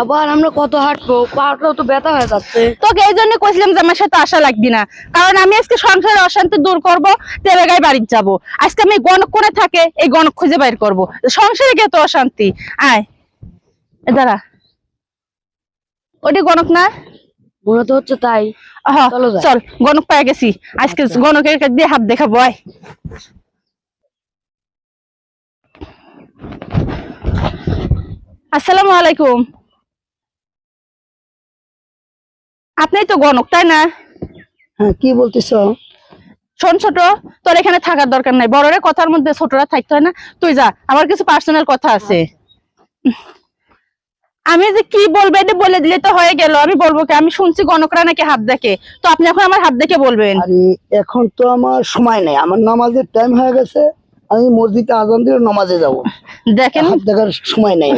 আবার আমরা কত হাঁটবো? পাটাও তো ব্যথা হয়ে যাচ্ছে। তোকে এই জন্য কইছিলাম যে আমার সাথে আসা লাগবি না। কারণ আমি আজকে সংসারের অশান্তি দূর করব তেরে গায়ে বাড়ি যাব। আজকে আমি গণক কোনে থাকে এই গণক খুঁজে বাইর করব। সংসারে গিয়ে তো অশান্তি। আয়। এ দাঁড়া। ওটি গণক না? মনে তো হচ্ছে তাই। চলো চল গণক পাই গেছি। আজকে আচ্ছা। গণকের কাছে দিয়ে হাত দেখাবো আয়। আসসালামু আলাইকুম। আপনি তো গণক তাই না? হ্যাঁ কি বলতেছ? শোন ছোট তোর এখানে থাকার দরকার নাই। বড়রে কথার মধ্যে ছোটরা থাকতে হয় না। তুই যা আমার কিছু পার্সোনাল কথা আছে। আমি যে কি বলব এটা বলে দিলে তো হয়ে গেল। আমি বলব কি? আমি শুনছি গণকরা নাকি হাত দেখে। তো আপনি এখন আমার হাত দেখে বলবেন। আরে এখন তো আমার সময় নেই। আমার নামাজের টাইম হয়ে গেছে। আমি মসজিদে আজান দিয়ে নামাজে যাব। দেখেন। দেখার সময় নেই।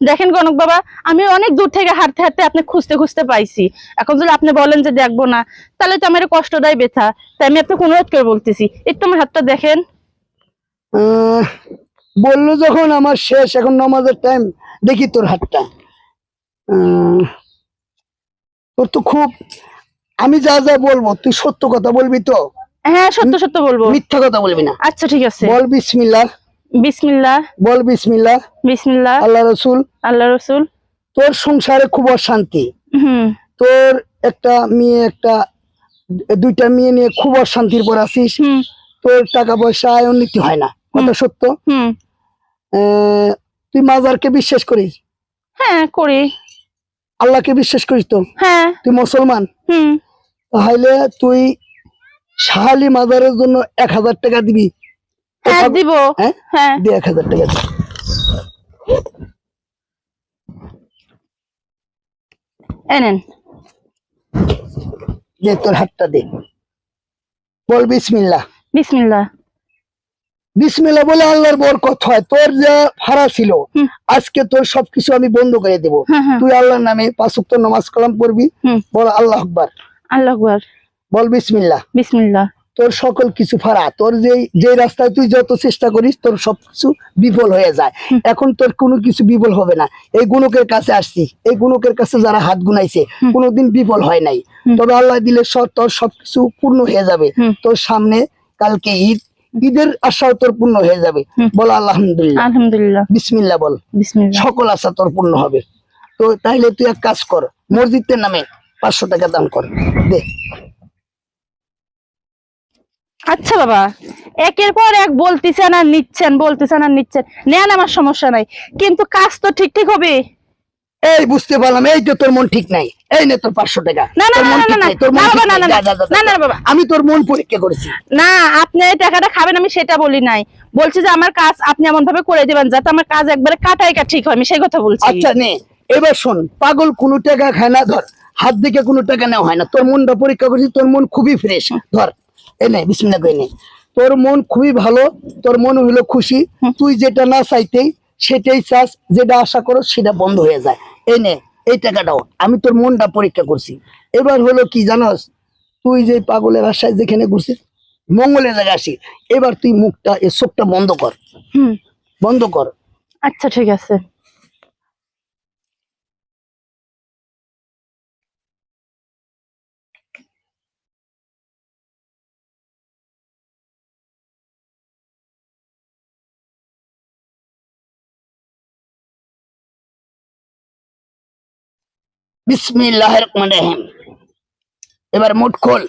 দেখেন গণক বাবা আমি অনেক দূর থেকে হাঁটতে হাঁটতে আপনি খুঁজতে খুঁজতে পাইছি। এখন যদি আপনি বলেন যে দেখব না তাহলে তো আমার কষ্ট দেয় ব্যথা। তাই আমি আপনাকে অনুরোধ করে বলতেছি একটু আমার হাতটা দেখেন। আহ, বলল যখন আমার শেষ এখন নামাজের টাইম দেখি তোর হাতটা। তোর তো খুব আমি যা যা বলব তুই সত্য কথা বলবি তো? হ্যাঁ সত্য সত্য বলব। মিথ্যা কথা বলবি না। আচ্ছা ঠিক আছে। বল বিসমিল্লাহ। বিসমিল্লাহ। বল বিসমিল্লাহ। বিসমিল্লাহ। আল্লাহ রসুল। আল্লাহ রসুল। তোর সংসারে খুব অশান্তি। হুম। তোর একটা মেয়ে একটা দুইটা মেয়ে নিয়ে খুব অশান্তির পর আছিস। তোর টাকা পয়সা আয় উন্নতি হয় না। কথা সত্য? তুই মাজারকে বিশ্বাস করিস? হ্যাঁ করি। আল্লাহকে বিশ্বাস করিস তো? হ্যাঁ। তুই মুসলমান? হুম। তাহলে তুই শাহালি মাজারের জন্য এক হাজার টাকা দিবি। হ্যাঁ দিব। হ্যাঁ? হ্যাঁ। এক হাজার টাকা দে। এনেন দে তোর হাতটা দে। বল বিসমিল্লাহ। বিসমিল্লাহ। বিসমিল্লাহ বলে আল্লাহর বরকত হয়। তোর যা ভাড়া ছিল আজকে তোর সবকিছু আমি বন্ধ করে দেব। তুই আল্লাহর নামে পাঁচ নামাজ কালাম পড়বি। হুম। বল আল্লাহ আকবার। আল্লাহ আকবার। বল বিসমিল্লাহ। বিসমিল্লাহ। তোর সকল কিছু ফারা তোর যে যে রাস্তায় তুই যত চেষ্টা করিস তোর সবকিছু বিফল হয়ে যায়। এখন তোর কোনো কিছু বিফল হবে না। এই গুণকের কাছে আসছি। এই গুণকের কাছে যারা হাত গুনাইছে কোনোদিন বিফল হয় নাই। তবে আল্লাহ দিলে সব তোর সবকিছু পূর্ণ হয়ে যাবে। তোর সামনে কালকে ঈদ। ঈদের আশাও তোর পূর্ণ হয়ে যাবে। বল আলহামদুলিল্লাহ। আলহামদুলিল্লাহ। বিসমিল্লাহ বল। সকল আশা তোর পূর্ণ হবে। তো তাইলে তুই এক কাজ কর। মসজিদের নামে পাঁচশো টাকা দান কর। দে। আচ্ছা বাবা একের পর এক বলতেছেন আর নিচ্ছেন বলতেছেন আর নিচ্ছেন। নেন আমার সমস্যা নাই। কিন্তু কাজ তো ঠিক ঠিক হবে? এই বুঝতে পারলাম এই তো তোর মন ঠিক নাই এই নে তোর পাঁচশো টাকা। মন। আমি তোর মন পরীক্ষা করেছি। না আপনি এই টাকাটা খাবেন আমি সেটা বলি নাই। বলছি যে আমার কাজ আপনি এমন ভাবে করে দিবেন যাতে আমার কাজ একবারে কাটাই কা ঠিক হয় আমি সেই কথা বলছি। আচ্ছা নে এবার শোন পাগল কোনো টাকা খায় না ধর। হাত দিকে কোনো টাকা নেওয়া হয় না। তোর মনটা পরীক্ষা করছি তোর মন খুবই ফ্রেশ ধর এ নে বিসমিল্লাহ করে নে তোর মন খুবই ভালো তোর মন হলো খুশি তুই যেটা না চাইতেই সেটাই চাস যেটা আশা করো সেটা বন্ধ হয়ে যায়। এই নে এই টাকাটাও আমি তোর মনটা পরীক্ষা করছি। এবার হলো কি জানোস তুই যে পাগলের আশায় যেখানে ঘুরছিস মঙ্গলের জায়গায় আসি এবার তুই মুখটা এ চোখটা বন্ধ কর। হুম। বন্ধ কর। আচ্ছা ঠিক আছে। বিসমিল্লাহ রহমান রহিম এবার মুঠ খোল।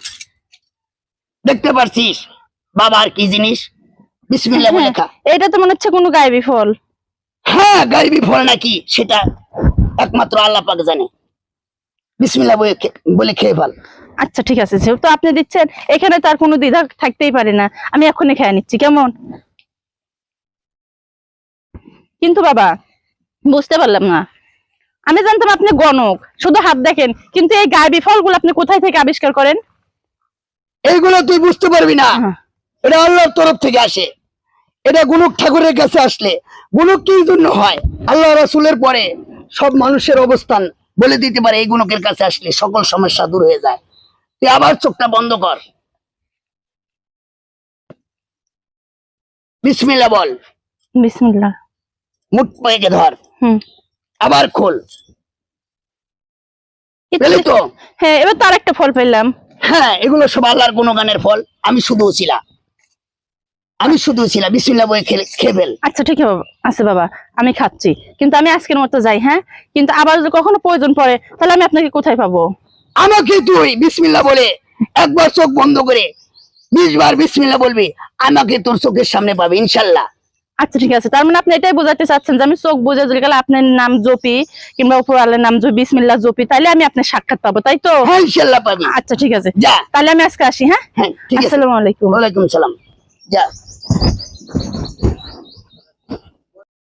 দেখতে পারছিস? বাবার কি জিনিস? বিসমিল্লাহ লেখা এটা তো মনে হচ্ছে কোনো গায়েবী ফল। হ্যাঁ গাইবি ফল নাকি? সেটা একমাত্র আল্লাহ পাক জানে। বিসমিল্লাহ বলে বলে খেয়ে ফেল। আচ্ছা ঠিক আছে যেহেতু আপনি দিচ্ছেন এখানে তার কোনো দ্বিধা থাকতেই পারে না। আমি এখনই খেয়ে নিচ্ছি কেমন? কিন্তু বাবা বুঝতে পারলাম না। আমি জানতাম আপনি গণক শুধু হাত দেখেন কিন্তু এই গায়েবী ফলগুলো আপনি কোথায় থেকে আবিষ্কার করেন? এইগুলো তুই বুঝতে পারবি না। হ্যাঁ। এটা আল্লাহর তরফ থেকে আসে। এটা গুনুক ঠাকুরের কাছে আসলে গুনুক কি জন্য হয়? আল্লাহ রাসুলের পরে সব মানুষের অবস্থান বলে দিতে পারে এই গুণকের কাছে আসলে সকল সমস্যা দূর হয়ে যায়। তুই আবার চোখটা বন্ধ কর। বিসমিল্লা বল। বিসমিল্লাহ। মুখ পেয়ে ধর। হুম। আবার খোল। পেলি তো? হ্যাঁ এবার তার একটা ফল পেলাম। হ্যাঁ এগুলো সব আল্লাহর গুণগানের ফল। আমি শুধু ছিলাম আমি শুধু ছিলাম বিসমিল্লা বই খেয়ে ফেল। আচ্ছা ঠিক আছে বাবা আছে বাবা আমি খাচ্ছি। কিন্তু আমি আজকের মতো যাই হ্যাঁ? কিন্তু আবার যদি কখনো প্রয়োজন পড়ে তাহলে আমি আপনাকে কোথায় পাবো? আমাকে তুই বিসমিল্লা বলে একবার চোখ বন্ধ করে বিশ বার বিসমিল্লা বলবি আমাকে তোর চোখের সামনে পাবে ইনশাল্লাহ। আচ্ছা ঠিক আছে। তার মানে আপনি এটাই বোঝাতে চাচ্ছেন যে আমি চোখ বুঝে যদি গেলে আপনার নাম জপি কিংবা উপরালের নাম জপি বিসমিল্লা জপি তাহলে আমি আপনার সাক্ষাৎ পাবো তাই তো? হ্যাঁ পাবি। আচ্ছা ঠিক আছে। তাহলে আমি আজকে আসি হ্যাঁ? হ্যাঁ আসসালামু আলাইকুম। ওয়ালাইকুম সালাম। যা।